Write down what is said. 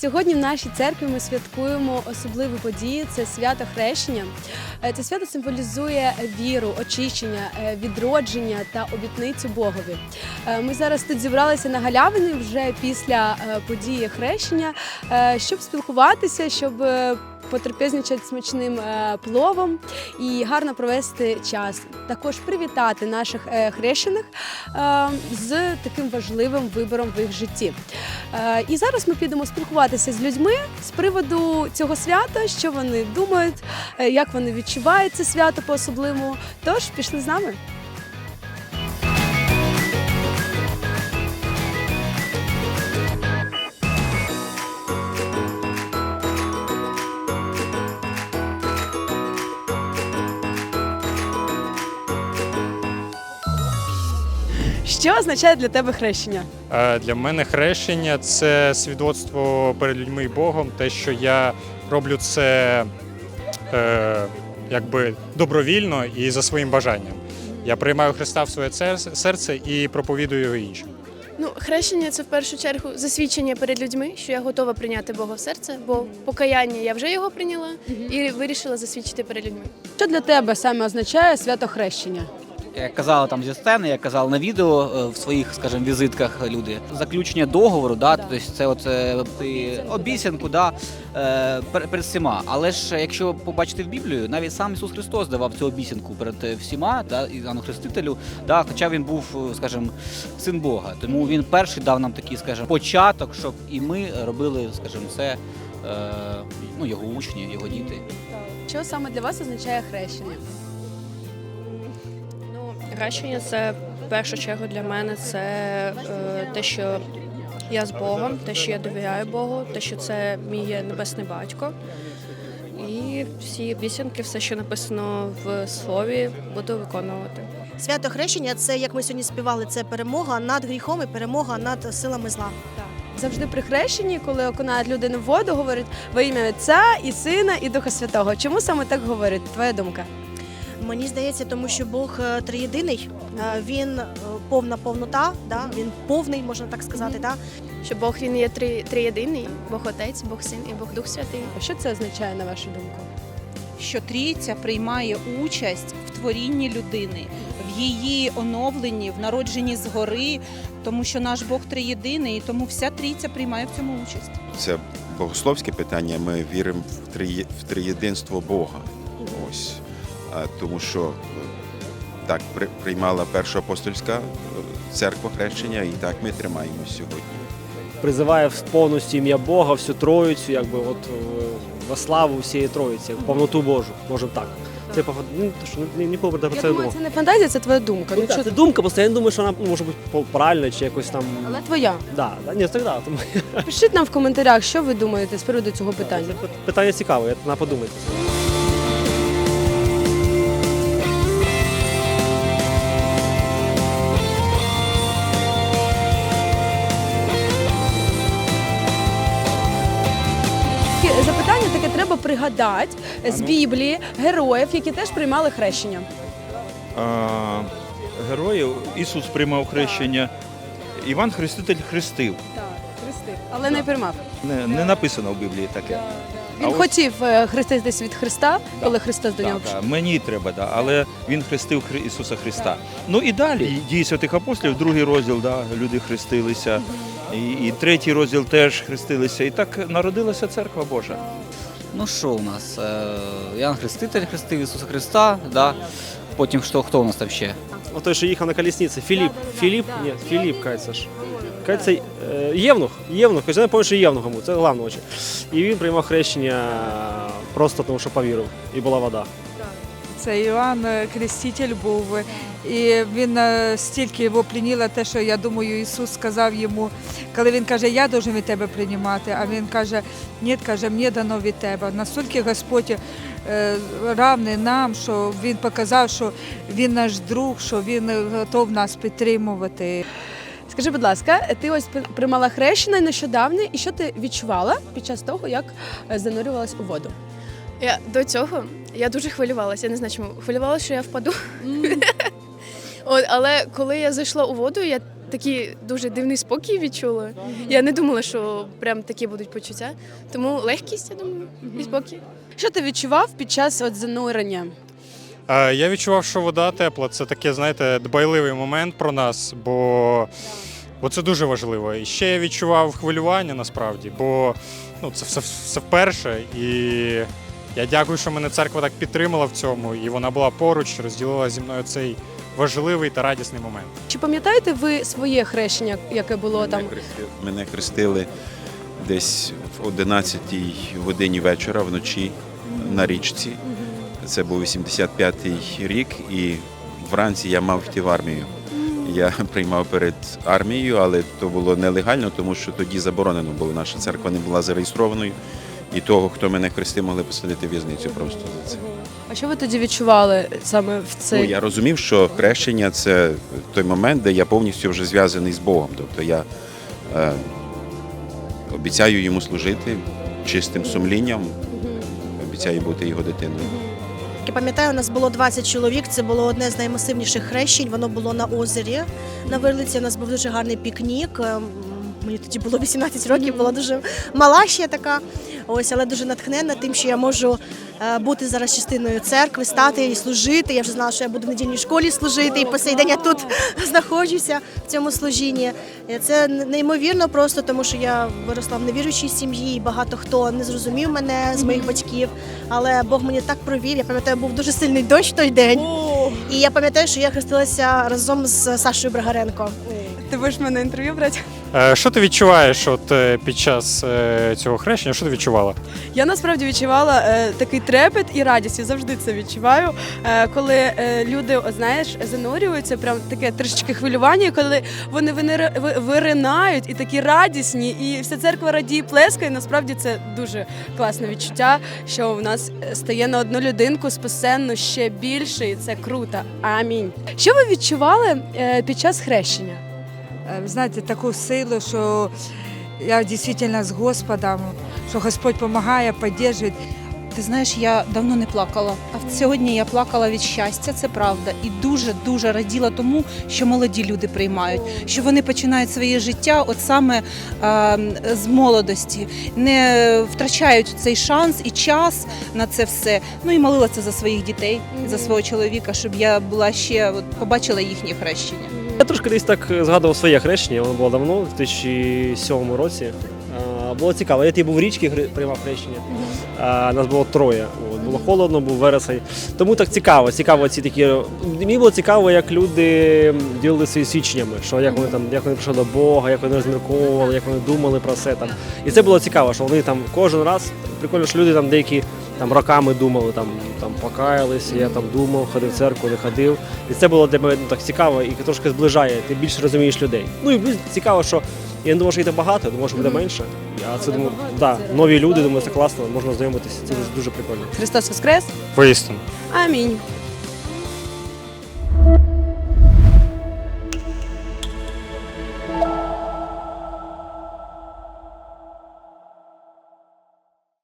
Сьогодні в нашій церкві ми святкуємо особливу подію. Це свято хрещення. Е, Це свято символізує віру, очищення, е, відродження та обітницю Богові. Е, Ми зараз тут зібралися на галявині вже після події хрещення, щоб спілкуватися, щоб потрапезничати смачним е, пловом і гарно провести час. Також привітати наших е, хрещених е, з таким важливим вибором в їх житті. І зараз ми підемо спілкуватися з людьми з приводу цього свята, що вони думають, як вони відчувають це свято по-особливому. Тож пішли з нами. Що означає для тебе хрещення? Е, Для мене хрещення це свідоцтво перед людьми і Богом, те, що я роблю це е, якби добровільно і за своїм бажанням. Я приймаю Христа в своє серце і проповідую його іншим. Ну, хрещення це в першу чергу засвідчення перед людьми, що я готова прийняти Бога в серце, бо покаяння я вже його прийняла і вирішила засвідчити перед людьми. Що для тебе саме означає свято хрещення? Як казали там зі сцени, як казали на відео е, в своїх, скажімо, візитках люди. Заключення договору, да, тобто це от, ти обіцянку, да, е, пер- перед всіма. Але ж якщо побачити в Біблію, навіть сам Ісус Христос давав цю обіцянку перед е, всіма, да, Іоанну Хрестителю, да, хоча він був, скажімо, син Бога. Тому він перший дав нам такий, скажімо, початок, щоб і ми робили, скажімо, це е, ну, його учні, його діти. Що саме для вас означає хрещення? Ну, це в першу чергу для мене це е, те, що я з Богом, те, що я довіряю Богу, те, що це мій є небесний батько. І всі обіцянки, все, що написано в слові, буду виконувати. Свято хрещення це, як ми сьогодні співали, це перемога над гріхом і перемога над силами зла. Завжди при хрещенні, коли окунають людину в воду, говорять во ім'я Отця і Сина, і Духа Святого. Чому саме так говорять? Твоя думка? Мені здається, тому що Бог е, триєдиний, е, він е, повна повнота, да? він повний, можна так сказати. Да? Що Бог він є три, триєдиний, Бог Отець, Бог Син і Бог Дух Святий. Що це означає на вашу думку? що трійця приймає участь в творінні людини, в її оновленні, в народженні згори, тому що наш Бог триєдиний, і тому вся трійця приймає в цьому участь. Це богословське питання. Ми віримо в три триєдинство Бога. Ось тому що е, так при- приймала перша апостольська е, церква хрещення, і так ми тримаємося сьогодні. призиває в повністю ім'я Бога, всю Троїцю, якби от е, во славу всієї Троїці, в повноту Божу, можемо так. Це по ну, що ніколи про це не думав. це не фантазія, це твоя думка. Ну, Ну, так, це думка, просто я не думаю, що вона може бути правильна чи якось там. Але твоя. Да, да, ні, так, да, тому Пишіть нам в коментарях, що ви думаєте з приводу цього питання. це питання цікаве, я треба подумати. Запитання таке треба пригадати з Біблії героїв, які теж приймали хрещення. а, героїв Ісус приймав хрещення. Іван Хреститель хрестив. Так, хрестив. Але не приймав. Не, не написано в Біблії таке. Він А ось- хотів е, хреститись від Христа, Да. коли Христос до Да, нього да, прийшов. мені треба, да, але він хрестив Хри- Ісуса Христа. Ну і далі дії святих апостолів, другий розділ, да, люди хрестилися. І, і третій розділ теж хрестилися. І так народилася церква Божа. Ну що у нас? Е, Іоанн Хреститель хрестив Ісуса Христа, да? потім хто, хто у нас там ще? О той, що їхав на колісниці, Філіп. Філіп? Ні, Філіп, кажеться ж. Кажеться, е, Євнух, Євнух, я не пам'ятаю, що Євнухом був, це головне очі. І він приймав хрещення просто тому, що повірив, і була вода. Це Іван е, Креститель був. І він е, стільки його прийняло те, що я думаю, Ісус сказав йому, коли він каже, я должен від тебе приймати, а він каже, ні, каже, мені дано від тебе. Настільки Господь равний нам, що він показав, що він наш друг, що він готов нас підтримувати. Скажи, будь ласка, ти ось приймала хрещення нещодавно, і що ти відчувала під час того, як е, занурювалась у воду? Я до цього я дуже хвилювалася. Я не знаю, чому хвилювалася, що я впаду. От, але коли я зайшла у воду, я такий дуже дивний спокій відчула. Я не думала, що прям такі будуть почуття. Тому легкість, я думаю, і спокій. Що ти відчував під час от занурення? Е, Я відчував, що вода тепла це таке, знаєте, дбайливий момент про нас, бо, бо це дуже важливо. І ще я відчував хвилювання насправді, бо ну, це все, все вперше. І я дякую, що мене церква так підтримала в цьому, і вона була поруч, розділила зі мною цей важливий та радісний момент. Чи пам'ятаєте ви своє хрещення, яке було там? Хрестили, мене хрестили десь в 11 годині вечора вночі на річці. Це був 85-й рік, і вранці я мав йти в армію. Я приймав перед армією, але то було нелегально, тому що тоді заборонено було. Наша церква не була зареєстрованою, і того, хто мене хрестив, могли посадити в в'язницю просто за це. А що ви тоді відчували саме в цей? Ну, я розумів, що хрещення це той момент, де я повністю вже зв'язаний з Богом. Тобто я е, обіцяю йому служити чистим сумлінням, обіцяю бути його дитиною. Я пам'ятаю, у нас було 20 чоловік. Це було одне з наймасивніших хрещень. Воно було на озері на Вирлиці. У нас був дуже гарний пікнік. Мені тоді було 18 років, була дуже мала ще така. Ось, але дуже натхненна тим, що я можу е, бути зараз частиною церкви, стати і служити. Я вже знала, що я буду в недільній школі служити, і по сей день я тут знаходжуся в цьому служінні. Е, Це неймовірно просто, тому що я виросла в невіруючій сім'ї, і багато хто не зрозумів мене з моїх батьків. Але Бог мені так провів. Я пам'ятаю, був дуже сильний дощ в той день. І я пам'ятаю, що я хрестилася разом з Сашою Брагаренко. Ти будеш мене інтерв'ю брати? Е, Що ти відчуваєш от, е, під час е, цього хрещення? Що ти відчувала? Я насправді відчувала такий трепет і радість. Я завжди це відчуваю. Коли люди, о, знаєш, занурюються, прям таке трішечки хвилювання, коли вони виринають і такі радісні, і вся церква радіє плескає. Насправді це дуже класне відчуття, що в нас стає на одну людинку спасенно ще більше, і це круто. Амінь. Що ви відчували під час хрещення? Е, Ви знаєте, таку силу, що я дійсно з Господом, що Господь допомагає, підтримує. Ти знаєш, я давно не плакала. А сьогодні я плакала від щастя, це правда. І дуже дуже раділа тому, що молоді люди приймають, що вони починають своє життя, от саме е, з молодості, не втрачають цей шанс і час на це все. Ну і молилася за своїх дітей, за свого чоловіка, щоб я була ще от, побачила їхнє хрещення. Трошки десь так згадував своє хрещення, воно було давно, в 2007 році. А, Було цікаво. Я тоді був в річці, гри- приймав хрещення. А, Нас було троє. От, було холодно, був вересень. Тому так цікаво. Цікаво ці такі. Мені було цікаво, як люди ділилися свідченнями, що як вони там, як вони прийшли до Бога, як вони розмірковували, як вони думали про це там. І це було цікаво, що вони там кожен раз прикольно, що люди там деякі там роками думали, там, там покаялися, я там думав, ходив в церкву, не ходив. І це було для мене ну, так цікаво і трошки зближає, ти більше розумієш людей. Ну і плюс цікаво, що я не думав, що їх там багато, думав, що буде менше. Я це думаю, да, нові люди, думаю, це класно, можна знайомитися, це дуже, дуже прикольно. Христос Воскрес! Воістину. Амінь.